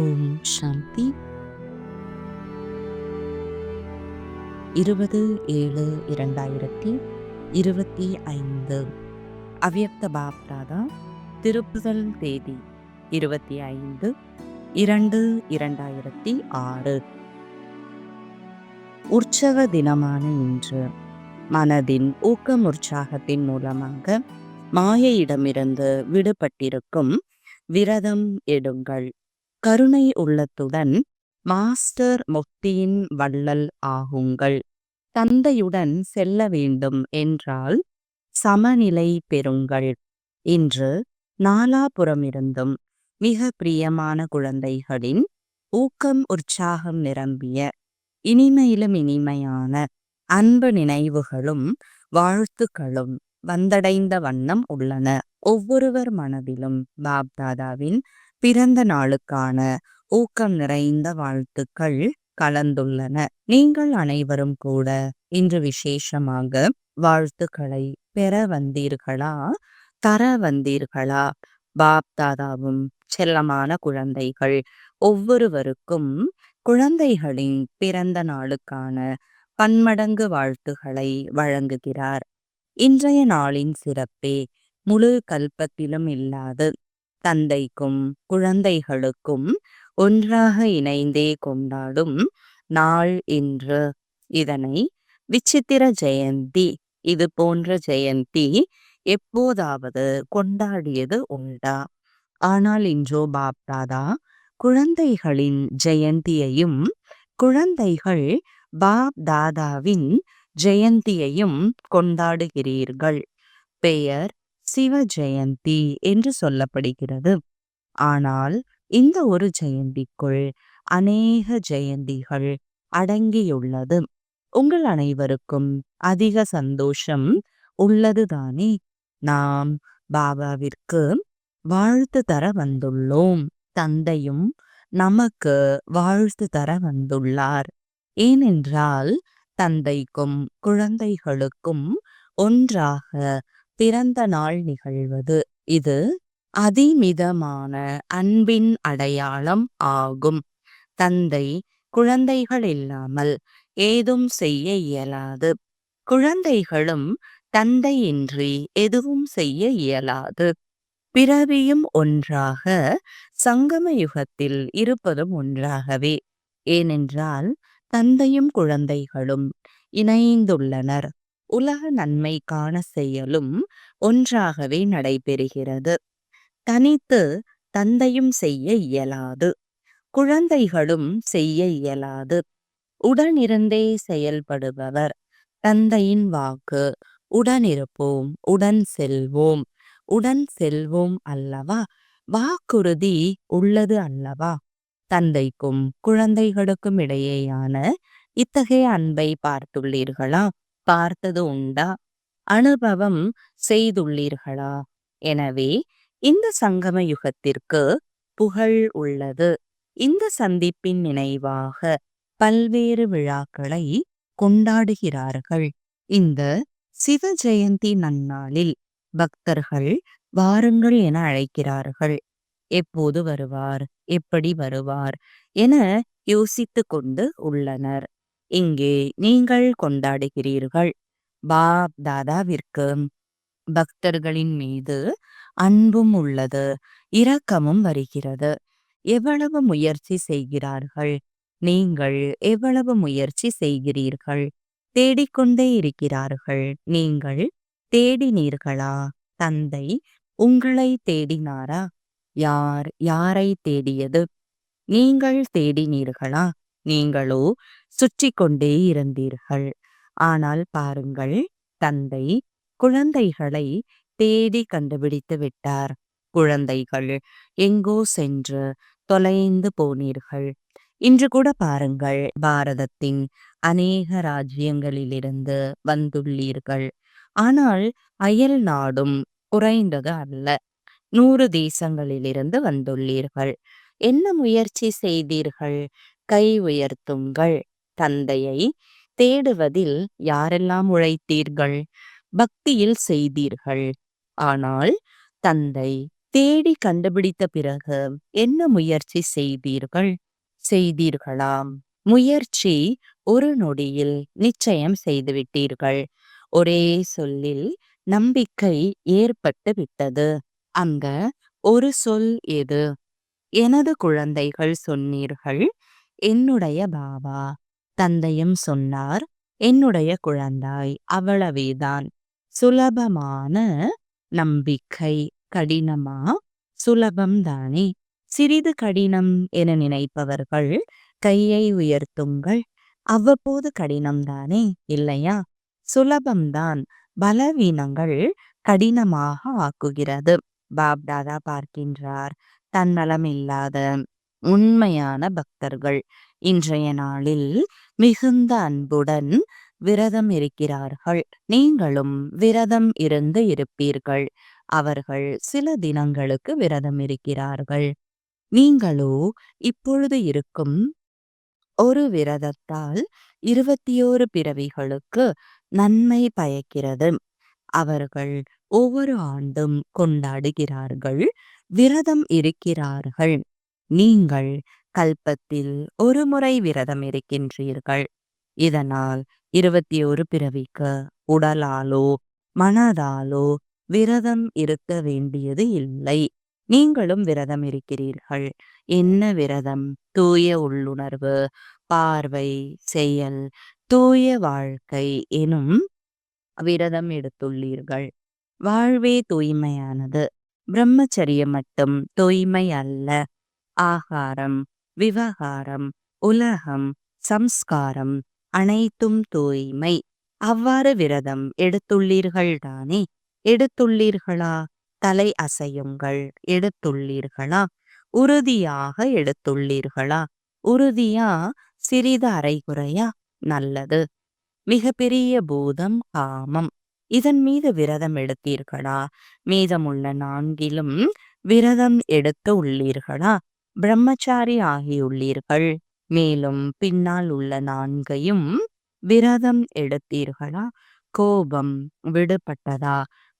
ஓம் சாந்தி. இருபது ஏழு இரண்டாயிரத்தி இருபத்தி ஐந்து. அவ்யக்த பாப்ராதா திருப்புதல் தேதி இருபத்தி ஐந்து இரண்டு இரண்டாயிரத்தி ஆறு. உற்சவ தினமான இன்று மனதின் ஊக்கம் உற்சாகத்தின் மூலமாக மாயையிடமிருந்து விடுபட்டிருக்கும் விரதம் எடுங்கள். கருணை உள்ளத்துடன் மாஸ்டர் முக்தியின் வள்ளல் ஆகுங்கள். தந்தையுடன் செல்ல வேண்டும் என்றால் சமநிலை பெறுங்கள். இன்று நாலாபுறமிருந்தும் மிக பிரியமான குழந்தைகளின் ஊக்கம் உற்சாகம் நிரம்பிய இனிமையிலும் இனிமையான அன்பு நினைவுகளும் வாழ்த்துக்களும் வந்தடைந்த வண்ணம் உள்ளன. ஒவ்வொருவர் மனதிலும் பாப்தாதாவின் பிறந்த நாளுக்கான ஊக்கம் நிறைந்த வாழ்த்துக்கள் கலந்துள்ளன. நீங்கள் அனைவரும் கூட இன்று விசேஷமாக வாழ்த்துக்களை பெற வந்தீர்களா? தர வந்தீர்களா? பாப்தாதாவும் செல்லமான குழந்தைகள் ஒவ்வொருவருக்கும் குழந்தைகளின் பிறந்த நாளுக்கான பன்மடங்கு வாழ்த்துக்களை வழங்குகிறார். இன்றைய நாளின் சிறப்பே முழு கல்பத்திலும் இல்லாது தந்தைக்கும் குழந்தைகளுக்கும் ஒன்றாக இணைந்தே கொண்டாடும் நாள் இன்று. இதனை விசித்திர ஜெயந்தி இது போன்ற ஜெயந்தி எப்போதாவது கொண்டாடியது உண்டா? ஆனால் இன்றோ பாப்தாதா குழந்தைகளின் ஜெயந்தியையும் குழந்தைகள் பாப் தாதாவின் ஜெயந்தியையும் கொண்டாடுகிறீர்கள். பெயர் சிவ ஜெயந்தி என்று சொல்லப்படுகிறது. ஆனால் இந்த ஒரு ஜெயந்திக்குள் அநேக ஜெயந்திகள் அடங்கியுள்ளது. உங்கள் அனைவருக்கும் அதிக சந்தோஷம் உள்ளதுதானே? நாம் பாபாவிற்கு வாழ்த்து தர வந்துள்ளோம். தந்தையும் நமக்கு வாழ்த்து தர வந்துள்ளார். ஏனென்றால் தந்தைக்கும் குழந்தைகளுக்கும் ஒன்றாக பிறந்த நாள் நிகழ்வது இது. அதிமிதமான அன்பின் அடையாளம் ஆகும். தந்தை குழந்தைகள் இல்லாமல் ஏதும் செய்ய இயலாது. குழந்தைகளும் தந்தையின்றி எதுவும் செய்ய இயலாது. பிறவியும் ஒன்றாக சங்கம யுகத்தில் இருப்பதும் ஒன்றாகவே. ஏனென்றால் தந்தையும் குழந்தைகளும் இணைந்துள்ளனர். உலக நன்மைக்கான செயலும் ஒன்றாகவே நடைபெறுகிறது. தனித்து தந்தையும் செய்ய இயலாது. குழந்தைகளும் செய்ய இயலாது. உடனிருந்தே செயல்படுபவர். தந்தையின் வாக்கு உடனிருப்போம் உடன் செல்வோம் உடன் செல்வோம் அல்லவா? வாக்குறுதி உள்ளது அல்லவா? தந்தைக்கும் குழந்தைகளுக்கும் இடையேயான இத்தகைய அன்பை பார்த்துள்ளீர்களா? பார்த்தது உண்டா? அனுபவம் செய்துள்ளீர்களா? எனவே இந்த சங்கம யுகத்திற்கு புகழ் உள்ளது. இந்த சந்திப்பின் நினைவாக பல்வேறு விழாக்களை கொண்டாடுகிறார்கள். இந்த சிவ ஜெயந்தி நன்னாளில் பக்தர்கள் வாருங்கள் என அழைக்கிறார்கள். எப்போது வருவார்? எப்படி வருவார்? என யோசித்து கொண்டு உள்ளனர். இங்கே நீங்கள் கொண்டாடுகிறீர்கள். பாப் தாதாவிற்கு பக்தர்களின் மீது அன்பும் உள்ளது இரக்கமும் வருகிறது. எவ்வளவு முயற்சி செய்கிறார்கள்? நீங்கள் எவ்வளவு முயற்சி செய்கிறீர்கள்? தேடிக்கொண்டே இருக்கிறார்கள். நீங்கள் தேடினீர்களா? தந்தை உங்களை தேடினாரா? யார் யாரை தேடியது? நீங்கள் தேடினீர்களா? நீங்களோ சுற்றி கொண்டே இருந்தீர்கள். ஆனால் பாருங்கள் தந்தை குழந்தைகளை தேடி கண்டுபிடித்து விட்டார். குழந்தைகள் எங்கோ சென்று தொலைந்து போனீர்கள். இன்று கூட பாருங்கள் பாரதத்தின் அநேக ராஜ்யங்களிலிருந்து வந்துள்ளீர்கள். ஆனால் அயல் நாடும் குறைந்தது அல்ல. நூறு தேசங்களிலிருந்து வந்துள்ளீர்கள். என்ன முயற்சி செய்தீர்கள்? கை உயர்த்துங்கள். தந்தையை தேடுவதில் யாரெல்லாம் உழைத்தீர்கள்? பக்தியில் செய்தீர்கள். ஆனால் தந்தை தேடி கண்டுபிடித்த பிறகு என்ன முயற்சி செய்தீர்கள்? செய்தீர்களாம் முயற்சி ஒரு நொடியில் நிச்சயம் செய்துவிட்டீர்கள் ஒரே சொல்லில் நம்பிக்கை ஏற்பட்டு விட்டது. அங்க ஒரு சொல் எது? எனது குழந்தைகள் சொன்னீர்கள் என்னுடைய பாபா தந்தையும் சொன்னார் என்னுடைய குழந்தாய் அவ்வளவேதான். சுலபமான நம்பிக்கை கடினமா? சுலபம்தானே. சிறிது கடினம் என நினைப்பவர்கள் கையை உயர்த்துங்கள். அவ்வப்போது கடினம்தானே இல்லையா? சுலபம்தான். பலவீனங்கள் கடினமாக ஆக்குகிறது. பாப்தாதா பார்க்கின்றார். தன்னலம் இல்லாத உண்மையான பக்தர்கள். இன்றைய நாளில் மிகுந்த அன்புடன் விரதம் இருக்கிறார்கள். நீங்களும் விரதம் இருந்து இருப்பீர்கள். அவர்கள் சில தினங்களுக்கு விரதம் இருக்கிறார்கள். நீங்களோ இப்பொழுது இருக்கும் ஒரு விரதத்தால் இருபத்தியோரு பிறவிகளுக்கு நன்மை பயக்கிறது. அவர்கள் ஒவ்வொரு ஆண்டும் கொண்டாடுகிறார்கள். விரதம் இருக்கிறார்கள். நீங்கள் கல்பத்தில் ஒரு முறை விரதம் இருக்கின்றீர்கள். இதனால் இருபத்தி ஒரு பிறவிக்கு உடலாலோ மனதாலோ விரதம் இருக்க வேண்டியது இல்லை. நீங்களும் விரதம் இருக்கிறீர்கள். என்ன விரதம்? தூய உள்ளுணர்வு பார்வை செயல் தூய வாழ்க்கை எனும் விரதம் எடுத்துள்ளீர்கள். வாழ்வே தூய்மையானது. பிரம்மச்சரியம் மட்டும் தூய்மை அல்ல. ஆகாரம் விவகாரம் உலகம் சம்ஸ்காரம் அனைத்தும் தூய்மை. அவ்வாறு விரதம் எடுத்துள்ளீர்கள் தானே எடுத்துள்ளீர்களா? தலை அசையுங்கள். எடுத்துள்ளீர்களா? உறுதியாக எடுத்துள்ளீர்களா? உறுதியா? சிறிது அரைகுறையா? நல்லது. மிகப்பெரிய பெரிய பூதம் காமம். இதன் மீது விரதம் எடுத்தீர்களா? மீதமுள்ள நான்கிலும் விரதம் எடுத்து உள்ளீர்களா? பிரம்மச்சாரி ஆகியுள்ளீர்கள். மேலும் பின்னால் உள்ள நான்கையும் விரதம் எடுத்தீர்களா? கோபம் விடுபட்டதா?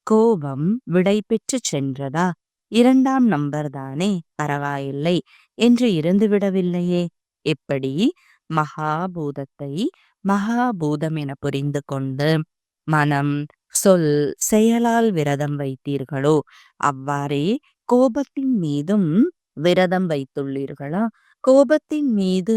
கோபம் விடை பெற்று சென்றதா? இரண்டாம் நம்பர் தானே பரவாயில்லை. என்று இருந்துவிடவில்லையே. எப்படி? மகாபூதத்தை மகாபூதம் என புரிந்து கொண்டு மனம் சொல் செயலால் விரதம் வைத்தீர்களோ? அவ்வாறே கோபத்தின் மீதும் விரதம் வைத்துள்ளீர்களா? கோபத்தின் மீது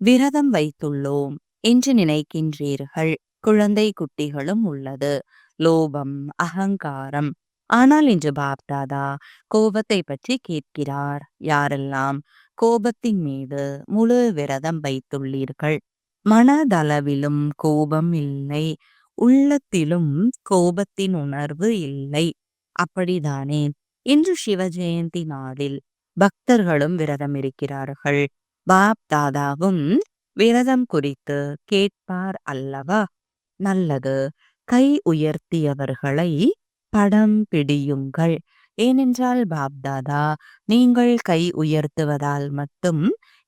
விரதம் வைத்துள்ளோம் என்று நினைக்கின்றீர்கள். குழந்தை குட்டிகளும் உள்ளது. லோபம் அகங்காரம். ஆனால் இன்று பாப்தாதா கோபத்தை பற்றி கேட்கிறார். யாரெல்லாம் கோபத்தின் மீது முழு விரதம் வைத்துள்ளீர்கள்? மனதளவிலும் கோபம் இல்லை. உள்ளத்திலும் கோபத்தின் உணர்வு இல்லை. அப்படிதானே? இன்று சிவ ஜெயந்தி நாளில் பக்தர்களும் விரதம் இருக்கிறார்கள் பாப் தாதாவும் விரதம் குறித்து கேட்பார் அல்லவா? நல்லது. கை உயர்த்தியவர்களை படம் பிடியுங்கள். ஏனென்றால் பாப்தாதா நீங்கள் கை உயர்த்துவதால் மட்டும்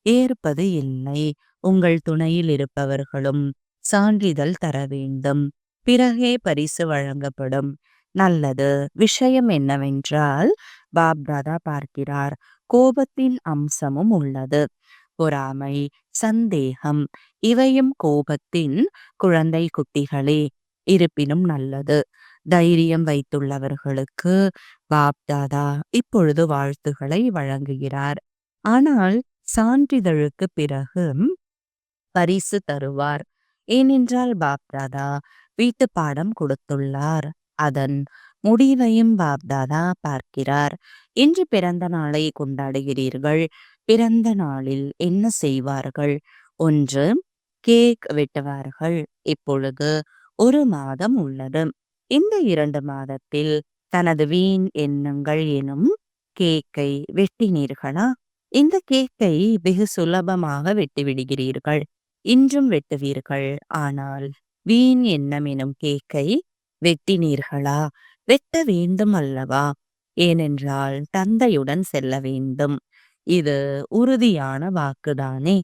ஏற்பது இல்லை. உங்கள் துணையில் இருப்பவர்களும் சான்றிதழ் தர வேண்டும். பிறகே பரிசு வழங்கப்படும். நல்லது. விஷயம் என்னவென்றால் பாப்தாதா பார்க்கிறார். கோபத்தின் அம்சமும் உள்ளது. பொறாமை சந்தேகம் இவையும் கோபத்தின் குழந்தை குட்டிகளே. இருப்பினும் நல்லது. தைரியம் வைத்துள்ளவர்களுக்கு பாப்தாதா இப்பொழுது வாழ்த்துகளை வழங்குகிறார். ஆனால் சான்றிதழுக்கு பிறகு பரிசு தருவார். ஏனென்றால் பாப்தாதா வீட்டு பாடம் கொடுத்துள்ளார். அதன் முடிவையும் பாப்தாதா பார்க்கிறார். இன்று பிறந்த நாளை கொண்டாடுகிறீர்கள். பிறந்த நாளில் என்ன செய்வார்கள்? ஒன்று கேக் வெட்டுவார்கள். இப்பொழுது ஒரு மாதம் உள்ளது. இந்த இரண்டு மாதத்தில் தனது வீண் எண்ணங்கள் எனும் கேக்கை வெட்டினீர்களா? இந்த கேக்கை வெகு சுலபமாக வெட்டிவிடுகிறீர்கள். இன்றும் வெட்டுவீர்கள். ஆனால் வீண் எண்ணம் எனும் கேக்கை வெட்டினீர்களா? வெட்ட வேண்டும் அல்லவா? ஏனென்றால் தந்தையுடன் செல்ல வேண்டும். இது உறுதியான வாக்குதானே.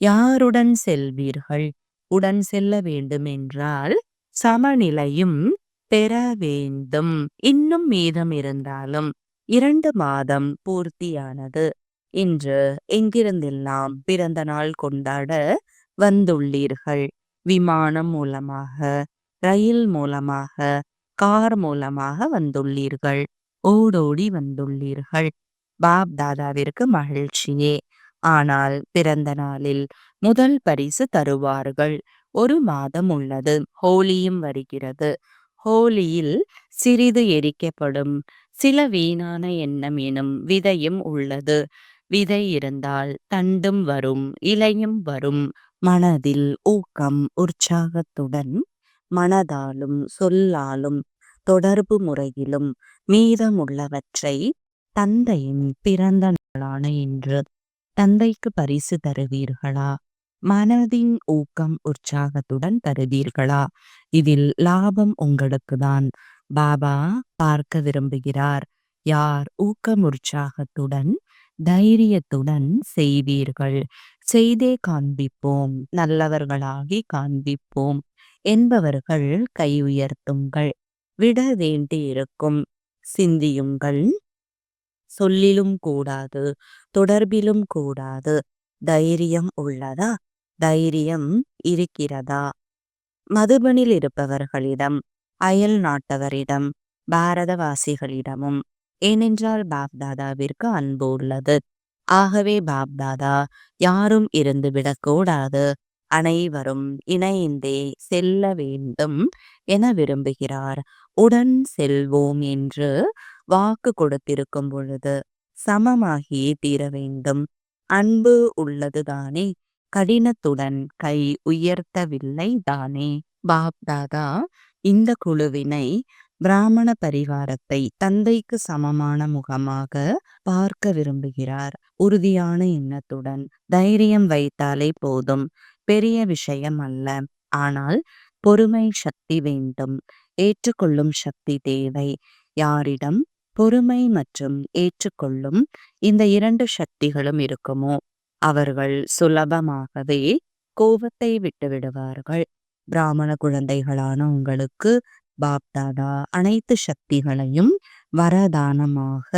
யாருடன் செல்வீர்கள்? உடன் செல்ல வேண்டும் என்றால் சமநிலையும் பெற வேண்டும். இன்னும் மீதம் இருந்தாலும் இரண்டு மாதம் பூர்த்தியானது. இன்று எங்கிருந்தெல்லாம் பிறந்த நாள் கொண்டாட வந்துள்ளீர்கள்? விமானம் மூலமாக ரயில் மூலமாக கார் மூலமாக வந்துள்ளீர்கள்? ஓடோடி வந்துள்ளீர்கள். பாப் தாதாவிற்கு மகிழ்ச்சியே. ஆனால் பிறந்த நாளில் முதல் பரிசு தருவார்கள். ஒரு மாதம் உள்ளது. ஹோலியும் வருகிறது. ஹோலியில் சிறிது எரிக்கப்படும். சில வீணான எண்ணம் எனும் விதையும் உள்ளது. விதை இருந்தால் தண்டும் வரும். இலையும் வரும். மனதில் ஊக்கம் உற்சாகத்துடன் மனதாலும் சொல்லாலும் தொடர்பு முறையிலும் மீதமுள்ளவற்றை தந்தையின் பிறந்த நாளான இன்று தந்தைக்கு பரிசு தருவீர்களா? மனதின் ஊக்கம் உற்சாகத்துடன் தருவீர்களா? இதில் லாபம் உங்களுக்கு தான் பாபா பார்க்க விரும்புகிறார். யார் ஊக்கம் உற்சாகத்துடன் தைரியத்துடன் செய்வீர்கள்? செய்தே காண்பிப்போம். நல்லவர்களாகி காண்பிப்போம். என்பவர்கள் கை உயர்த்துங்கள். விட வேண்டியிருக்கும். சிந்தியுங்கள். சொல்லிலும் கூடாது தொடர்பிலும் கூடாது. தைரியம் உள்ளதா? தைரியம் இருக்கிறதா? மதுபனில் இருப்பவர்களிடம் அயல் நாட்டவரிடம் பாரதவாசிகளிடமும். ஏனென்றால் பாப்தாதாவிற்கு அன்பு உள்ளது. ஆகவே பாப்தாதா யாரும் இருந்து விடக்கூடாது. அனைவரும் இணைந்தே செல்ல வேண்டும் என விரும்புகிறார். உடன் செல்வோம் என்று வாக்கு கொடுத்திருக்கும் பொழுது சமமாகியே தீர வேண்டும். அன்பு உள்ளதுதானே. கடினத்துடன் கை உயர்த்தவில்லை தானே. பாப்தாதா இந்த குழுவினை பிராமண பரிவாரத்தை தந்தைக்கு சமமான முகமாக பார்க்க விரும்புகிறார். உறுதியான எண்ணத்துடன் தைரியம் வைத்தாலே போதும். பெரிய விஷயம் அல்ல. ஆனால் பொறுமை சக்தி வேண்டும். ஏற்றுக்கொள்ளும் சக்தி தேவை. யாரிடம் பொறுமை மற்றும் ஏற்றுக்கொள்ளும் இந்த இரண்டு சக்திகளும் இருக்குமோ? அவர்கள் சுலபமாகவே கோபத்தை விட்டு விடுவார்கள். பிராமண குழந்தைகளான உங்களுக்கு பாப்தாதா அனைத்து சக்திகளையும் வரதானமாக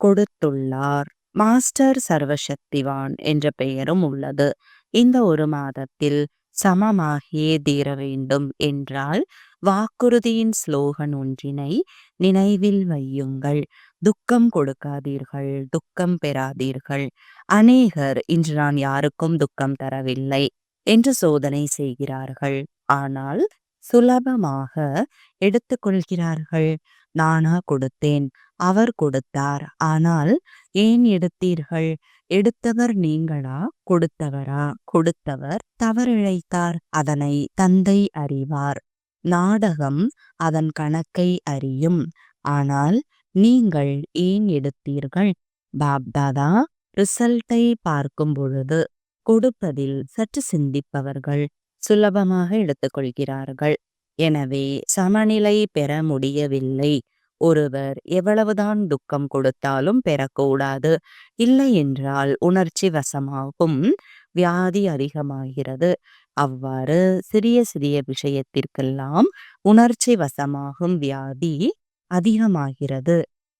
கொடுத்துள்ளார். மாஸ்டர் சர்வசக்திவான் என்ற பெயரும் உள்ளது. இந்த ஒரு மாதத்தில் சமமாகியே தீர வேண்டும் என்றால் வாக்குறுதியின் ஸ்லோகன் ஒன்றினை நினைவில் வையுங்கள். துக்கம் கொடுக்காதீர்கள் துக்கம் பெறாதீர்கள். அநேகர் இன்று நான் யாருக்கும் துக்கம் தரவில்லை என்று சோதனை செய்கிறார்கள். ஆனால் சுலபமாக எடுத்துக்கொள்கிறார்கள். நானா கொடுத்தேன் அவர் கொடுத்தார். ஆனால் ஏன் எடுத்தீர்கள்? எடுத்தவர் நீங்களா? கொடுத்தவரா? கொடுத்தவர் தவறிழைத்தார். அதனை தந்தை அறிவார். நாடகம் அதன் கணக்கை அறியும். ஆனால் நீங்கள் ஏன் எடுத்தீர்கள்? பாப்தாதா ரிசல்ட்டை பார்க்கும் பொழுது கொடுப்பதில் சற்று சிந்திப்பவர்கள் சுலபமாக எடுத்துக்கொள்கிறார்கள். எனவே சமநிலை பெற முடியவில்லை. ஒருவர் எவ்வளவுதான் துக்கம் கொடுத்தாலும் பெறக்கூடாது. இல்லை என்றால் உணர்ச்சி வசமாகும் வியாதி அதிகமாகிறது. அவ்வாறு சிறிய சிறிய விஷயத்திற்கெல்லாம் உணர்ச்சி வசமாகும் வியாதி அதிகமாகிறது.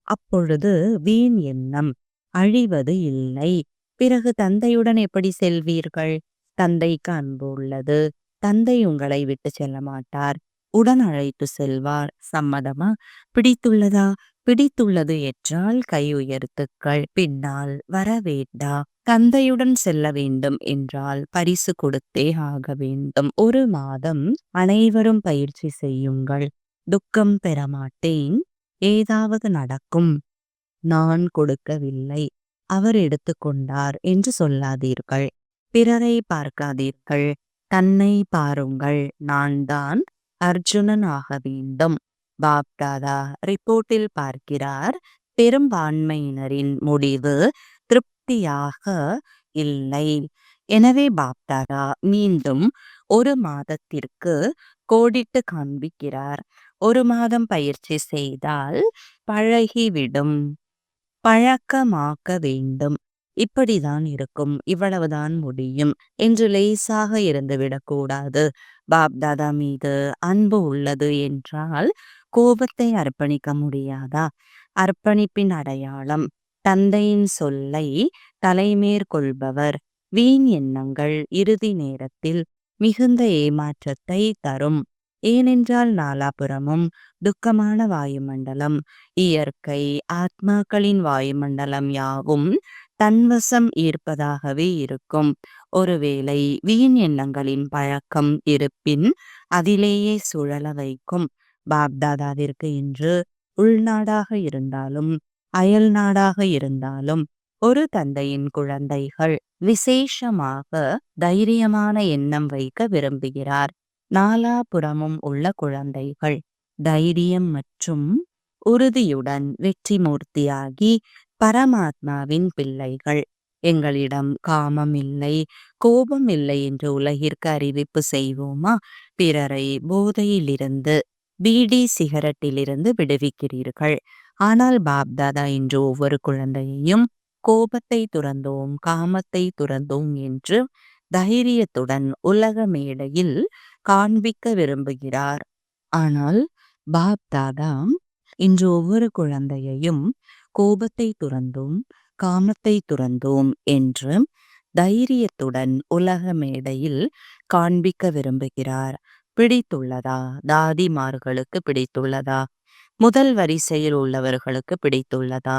அப்பொழுது வீண் எண்ணம் அழிவது இல்லை. பிறகு தந்தையுடன் எப்படி செல்வீர்கள்? தந்தைக்கு அன்பு உள்ளது. தந்தை உங்களை விட்டு செல்ல மாட்டார். உடன் அழைத்து செல்வார் சம்மதமா? பிடித்துள்ளதா? பிடித்துள்ளது என்றால் கை உயர்த்துக்கள் பின்னால் வர வேண்டா தந்தையுடன் செல்ல வேண்டும் என்றால் பரிசு கொடுத்தே ஆக வேண்டும். ஒரு மாதம் அனைவரும் பயிற்சி செய்யுங்கள். துக்கம் பெறமாட்டேன். ஏதாவது நடக்கும். நான் கொடுக்கவில்லை. அவர் எடுத்துக்கொண்டார் என்று சொல்லாதீர்கள். பிறரை பார்க்காதீர்கள். தன்னை பாருங்கள். நான் தான் அர்ஜுனன் ஆக வேண்டும். பாப்தாதா ரிப்போர்ட்டில் பார்க்கிறார் பெரும்பான்மையினரின் முடிவு திருப்தியாக இல்லை. எனவே பாப்தாதா மீண்டும் ஒரு மாதத்திற்கு கோடிட்டு காண்பிக்கிறார். ஒரு மாதம் பயிற்சி செய்தால் பழகிவிடும். பழக்கமாக்க வேண்டும். இப்படிதான் இருக்கும். இவ்வளவுதான் முடியும் என்று லேசாக இருந்துவிடக்கூடாது பாப்தாதா மீது அன்பு உள்ளது என்றால் கோபத்தை அர்ப்பணிக்க முடியாதா? அர்ப்பணிப்பின் அடையாளம் தந்தையின் சொல்லை தலைமேற்கொள்பவர் வீண் எண்ணங்கள் இறுதி நேரத்தில் மிகுந்த ஏமாற்றத்தை தரும். ஏனென்றால் நாலாபுறமும் துக்கமான வாயுமண்டலம் இயற்கை ஆத்மாக்களின் வாயுமண்டலம் யாவும் தன்வசம் ஈர்ப்பதாகவே இருக்கும். ஒருவேளை வீண் எண்ணங்களின் பழக்கம் இருப்பின் அதிலேயே சுழல வைக்கும். பாப்தாதாவிற்கு இன்று உள்நாடாக இருந்தாலும் அயல் நாடாக இருந்தாலும் ஒரு தந்தையின் குழந்தைகள் விசேஷமாக தைரியமான எண்ணம் வைக்க விரும்புகிறார். நாலாபுறமும் உள்ள குழந்தைகள் தைரியம் மற்றும் உறுதியுடன் வெற்றி மூர்த்தியாகி பரமாத்மாவின் பிள்ளைகள். எங்களிடம் காமம் இல்லை கோபம் இல்லை என்று உலகிற்கு அறிவிப்பு செய்வோமா? பிறரை போதையிலிருந்து பீடி சிகரெட்டிலிருந்து விடுவிக்கிறீர்கள். ஆனால் பாப்தாதா என்று ஒவ்வொரு குழந்தையையும் கோபத்தை துறந்தோம் காமத்தை துறந்தோம் என்று தைரியத்துடன் உலக மேடையில் காண்பிக்க விரும்புகிறார். ஆனால் பாப்தாதா இன்று ஒவ்வொரு குழந்தையையும் கோபத்தை துறந்தோம் காமத்தை துறந்தோம் என்று தைரியத்துடன் உலக மேடையில் காண்பிக்க விரும்புகிறார். பிடித்துள்ளதா? தாதிமார்களுக்கு பிடித்துள்ளதா? முதல் வரிசையில் உள்ளவர்களுக்கு பிடித்துள்ளதா?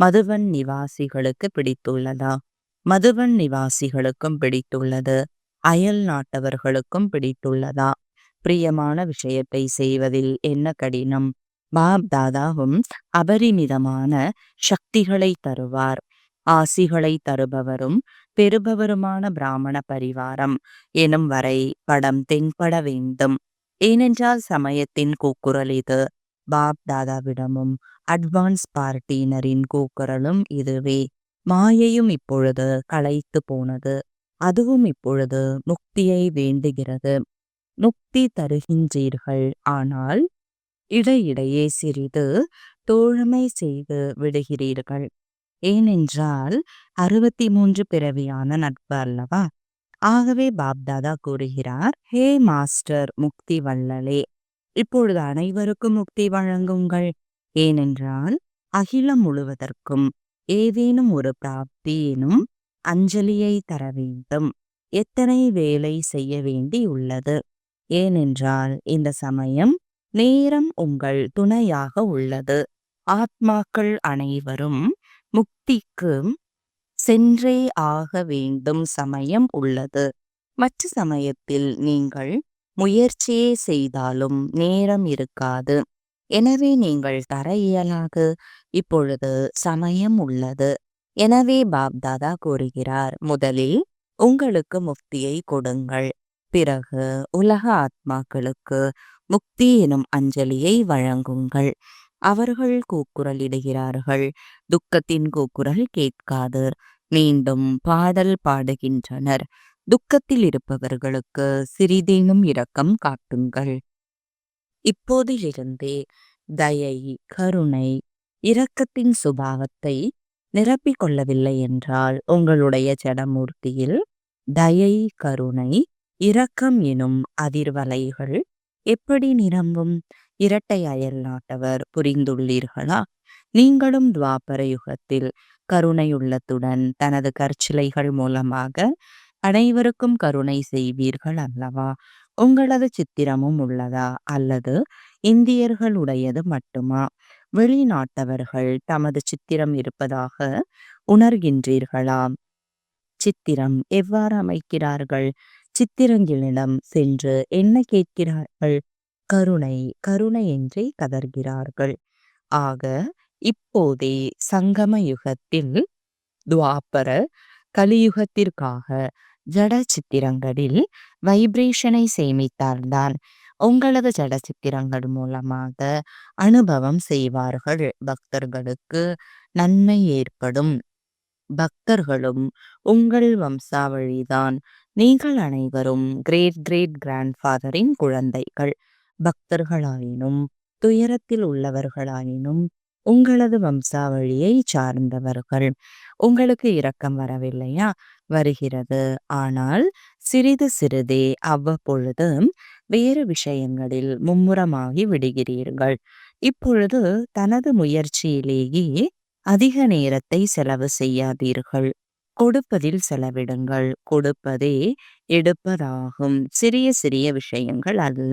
மதுவன் நிவாசிகளுக்கு பிடித்துள்ளதா? மதுவன் நிவாசிகளுக்கும் பிடித்துள்ளது. அயல் நாட்டவர்களுக்கும் பிடித்துள்ளதா? பிரியமான விஷயத்தை செய்வதில் என்ன கடினம்? பாப் தாதாவும் அபரிமிதமான சக்திகளை தருவார். ஆசிகளை தருபவரும் பெறுபவருமான பிராமண பரிவாரம் எனும் வரை படம் தென்பட வேண்டும். ஏனென்றால் சமயத்தின் கூக்குரல் இது. பாப் தாதாவிடமும் அட்வான்ஸ் பார்ட்டியினரின் கூக்குரலும் இதுவே. மாயையும் இப்பொழுது களைத்து போனது. அதுவும் இப்பொழுது முக்தியை வேண்டுகிறது. முக்தி தருகின்றீர்கள் ஆனால் இடையிடையே சிறிது தோழமை செய்து விடுகிறீர்கள். ஏனென்றால் அறுபத்தி மூன்று பிறவியான நட்பு அல்லவா? ஆகவே பாப்தாதா கூறுகிறார் ஹே மாஸ்டர் முக்தி வள்ளலே இப்பொழுது அனைவருக்கும் முக்தி வழங்குங்கள். ஏனென்றால் அகிலம் முழுவதற்கும் ஏதேனும் ஒரு பிராப்தி எனும் அஞ்சலியை தர வேண்டும். எத்தனை வேலை செய்ய வேண்டி உள்ளது ஏனென்றால் இந்த சமயம் நேரம் உங்கள் துணையாக உள்ளது. ஆத்மாக்கள் அனைவரும் முக்திக்கு சென்றே ஆக வேண்டும் சமயம் உள்ளது. மற்ற சமயத்தில் நீங்கள் முயற்சியே செய்தாலும் நேரம் இருக்காது. எனவே நீங்கள் தர இயலாது இப்பொழுது சமயம் உள்ளது. எனவே பாப்தாதா கூறுகிறார் முதலில் உங்களுக்கு முக்தியை கொடுங்கள். பிறகு உலக ஆத்மாக்களுக்கு முக்தி எனும் அஞ்சலியை வழங்குங்கள். அவர்கள் கூக்குரல் இடுகிறார்கள் துக்கத்தின் கூக்குரல் கேட்காது. மீண்டும் பாடல் பாடுகின்றனர். துக்கத்தில் இருப்பவர்களுக்கு சிறிதேனும் இரக்கம் காட்டுங்கள். இப்போதிலிருந்தே தயை கருணை இரக்கத்தின் சுபாவத்தை நிரப்பிக் கொள்ளவில்லை என்றால் உங்களுடைய ஜடமூர்த்தியில் தயை கருணை இரக்கம் எனும் அதிர்வலைகள் எப்படி நிரம்பும்? இரட்டை அயல் நாட்டவர் புரிந்துள்ளீர்களா? நீங்களும் துவாபர யுகத்தில் கருணையுள்ளத்துடன் தனது கற்சிலைகள் மூலமாக அனைவருக்கும் கருணை செய்வீர்கள் அல்லவா? உங்களது சித்திரமும் உள்ளதா? அல்லது இந்தியர்களுடையது மட்டுமா? வெளிநாட்டவர்கள் தமது சித்திரம் இருப்பதாக உணர்கின்றீர்களா? சித்திரம் எவ்வாறு அமைக்கிறார்கள்? சித்திரங்களிடம் சென்று என்ன கேட்கிறார்கள்? கருணை கருணை என்றே கதர்கிறார்கள். ஆக இப்போதே சங்கம யுகத்தில் துவாபர கலியுகத்திற்காக ஜட சித்திரங்களில் வைப்ரேஷனை சேமித்தால்தான் உங்களது ஜட சித்திரங்கள் மூலமாக அனுபவம் செய்வார்கள். பக்தர்களுக்கு நன்மை ஏற்படும். பக்தர்களும் உங்கள் வம்சாவழிதான் நீங்கள் அனைவரும் கிரேட் கிரேட் கிராண்ட்ஃபாதரின் குழந்தைகள். பக்தர்களாயினும் துயரத்தில் உள்ளவர்களாயினும் உங்களது வம்சாவழியை சார்ந்தவர்கள். உங்களுக்கு இரக்கம் வரவில்லையா? வருகிறது. ஆனால் சிறிது சிறிதே அவ்வப்பொழுது வேறு விஷயங்களில் மும்முரமாகி விடுகிறீர்கள். இப்பொழுது தனது முயற்சியிலேயே அதிக நேரத்தை செலவு செய்யாதீர்கள். கொடுப்பதில் செலவிடுங்கள். கொடுப்பதே எடுப்பதாகும். சிறிய சிறிய விஷயங்கள் அல்ல.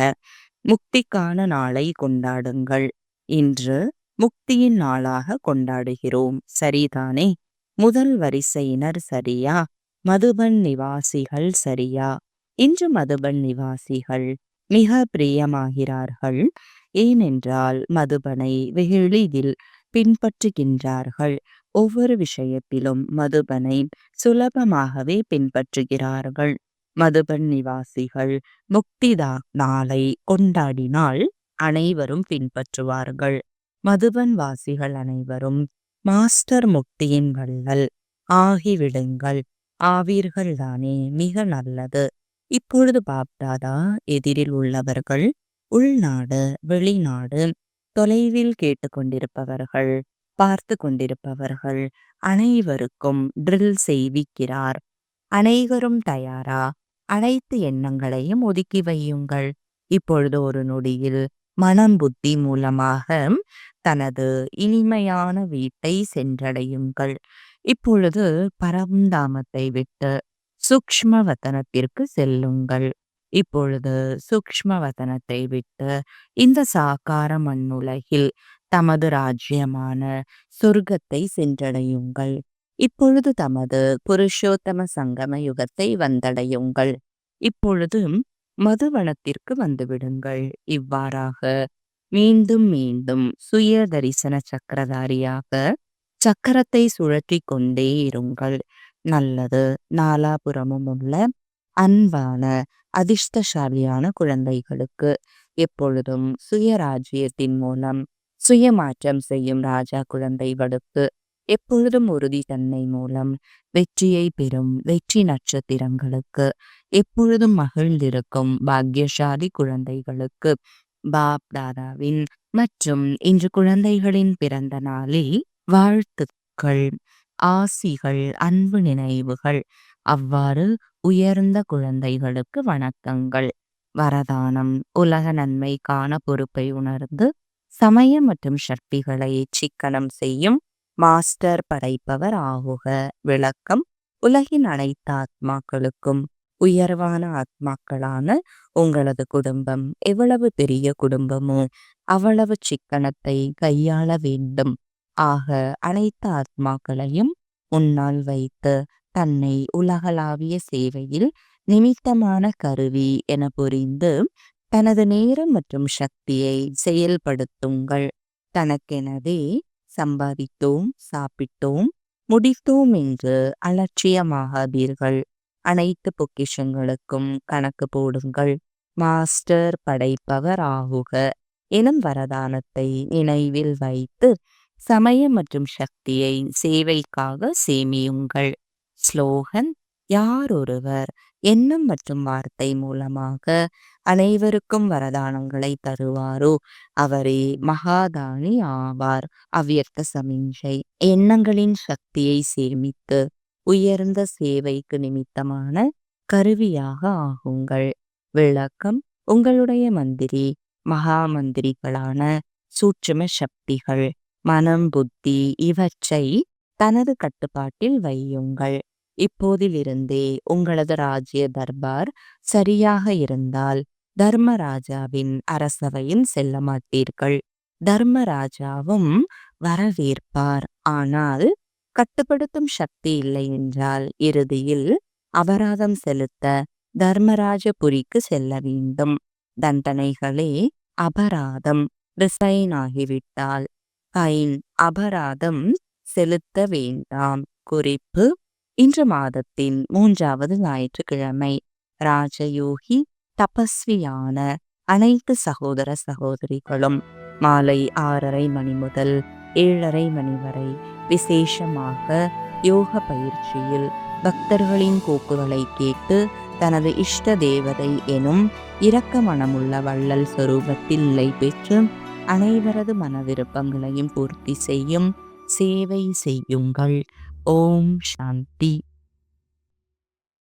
முக்திக்கான நாளை கொண்டாடுங்கள். இன்று முக்தியின் நாளாக கொண்டாடுகிறோம். சரிதானே? முதல் வரிசையினர் சரியா? மதுபன் நிவாசிகள் சரியா? இன்று மதுபன் நிவாசிகள் மிக பிரியமாகிறார்கள். ஏனென்றால் மதுபனை வெகுளிதில் பின்பற்றுகின்றார்கள். ஒவ்வொரு விஷயத்திலும் மதுபனை சுலபமாகவே பின்பற்றுகிறார்கள். மதுபன் நிவாசிகள் முக்திதா நாளை கொண்டாடினால் அனைவரும் பின்பற்றுவார்கள். மதுபன் வாசிகள் அனைவரும் மாஸ்டர் முக்தியின் வள்ளல் ஆகிவிடுங்கள். ஆவீர்கள் தானே மிக நல்லது. இப்பொழுது பாப்தாதா எதிரில் உள்ளவர்கள் உள்நாடு வெளிநாடு தொலைவில் கேட்டுக்கொண்டிருப்பவர்கள் பார்த்து கொண்டிருப்பவர்கள் அனைவருக்கும் ட்ரில் செய்விக்கிறார். அனைவரும் தயாரா? அனைத்து எண்ணங்களையும் ஒதுக்கி வையுங்கள். இப்பொழுது ஒரு நொடியில் மனம் புத்தி மூலமாக தனது இனிமையான வீட்டை சென்றடையுங்கள். இப்பொழுது பரந்தாமத்தை விட்டு சூக்ஷ்ம வதனத்திற்கு செல்லுங்கள். இப்பொழுது சூக்ஷ்ம வதனத்தை விட்டு இந்த சாக்கார மண்ணுலகில் தமது ராஜ்யமான சொர்க்கத்தை சென்றடையுங்கள். இப்பொழுது தமது புருஷோத்தம சங்கம யுகத்தை வந்தடையுங்கள். இப்பொழுதும் மதுவனத்திற்கு வந்துவிடுங்கள். இவ்வாறாக மீண்டும் மீண்டும் சுய தரிசன சக்கரதாரியாக சக்கரத்தை சுழற்றி கொண்டே இருங்கள். நல்லது. நாலாபுறமும் உள்ள அன்பான அதிர்ஷ்டசாலியான குழந்தைகளுக்கு எப்பொழுதும் சுயராஜ்யத்தின் மூலம் சுயமாற்றம் செய்யும் ராஜா குழந்தை வடுப்பு எப்பொழுதும் உறுதி தன்மை மூலம் வெற்றியை பெறும் வெற்றி நட்சத்திரங்களுக்கு. எப்பொழுதும் மகிழ்ந்திருக்கும் பாக்யசாலி குழந்தைகளுக்கு பாப் தாதாவின் மற்றும் இன்று குழந்தைகளின் பிறந்த நாளில் வாழ்த்துக்கள் ஆசிகள் அன்பு நினைவுகள் அவ்வாறு உயர்ந்த குழந்தைகளுக்கு வணக்கங்கள். வரதானம் உலக நன்மைக்கான பொறுப்பை உணர்ந்து சமயம் மற்றும் சக்திகளை சிக்கனம் செய்யும் மாஸ்டர் படைப்பவர் ஆகுக. விளக்கம் உலகின் அனைத்து ஆத்மாக்களுக்கும் உயர்வான ஆத்மாக்களான உங்களது குடும்பம். எவ்வளவு பெரிய குடும்பமோ அவ்வளவு சிக்கனத்தை கையாள வேண்டும். ஆக அனைத்து ஆத்மாக்களையும் உன்னால் வைத்து தன்னை உலகளாவிய சேவையில் நிமித்தமான கருவி என புரிந்து தனது நேரம் மற்றும் சக்தியை செயல்படுத்துங்கள். தனக்கெனவே சம்பாதித்தோம் சாப்பிட்டோம் முடித்தோம் என்று அலட்சியமாகாதீர்கள். அனைத்து பொக்கிஷங்களுக்கும் கணக்கு போடுங்கள். மாஸ்டர் படைப்பவர் ஆகுக எனும் வரதானத்தை நினைவில் வைத்து சமயம் மற்றும் சக்தியை சேவைக்காக சேமியுங்கள். ஸ்லோகன் யார் ஒருவர் எண்ணம் மற்றும் வார்த்தை மூலமாக அனைவருக்கும் வரதானங்களை தருவாரோ? அவரே மகாதானி ஆவார். அவ்வியர்த்த சமிஞ்சை எண்ணங்களின் சக்தியை சேமித்து உயர்ந்த சேவைக்கு நிமித்தமான கருவியாக ஆகுங்கள். விளக்கம் உங்களுடைய மந்திரி மகா மந்திரிகளான சூட்சும சக்திகள் மனம் புத்தி இவற்றை தனது கட்டுப்பாட்டில் வையுங்கள். இப்போதிலிருந்தே உங்களது ராஜ்ய தர்பார் சரியாக இருந்தால் தர்மராஜாவின் அரசவையில் செல்ல மாட்டீர்கள். தர்மராஜாவும் வரவேற்பார். ஆனால் கட்டுப்படுத்தும் சக்தி இல்லை என்றால் இறுதியில் அபராதம் செலுத்த தர்மராஜபுரிக்கு செல்ல வேண்டும். தண்டனைகளே அபராதம். ரிசைன் ஆகிவிட்டால் ஃபைன். அபராதம் செலுத்த வேண்டாம். குறிப்பு இன்று மாதத்தின் மூன்றாவது ஞாயிற்றுக்கிழமை ராஜயோகி தபஸ்வியான அனைத்து சகோதர சகோதரிகளும் மாலை ஆறரை மணி முதல் ஏழரை மணி வரை விசேஷமாக யோக பயிற்சியில் பக்தர்களின் கோப்புகளை கேட்டு தனது இஷ்ட தேவதை எனும் இரக்க மனமுள்ள வள்ளல் சொரூபத்தில் நிலை பெற்று அனைவரது மன விருப்பங்களையும் பூர்த்தி செய்யும் சேவை செய்யுங்கள். ஓம் சாந்தி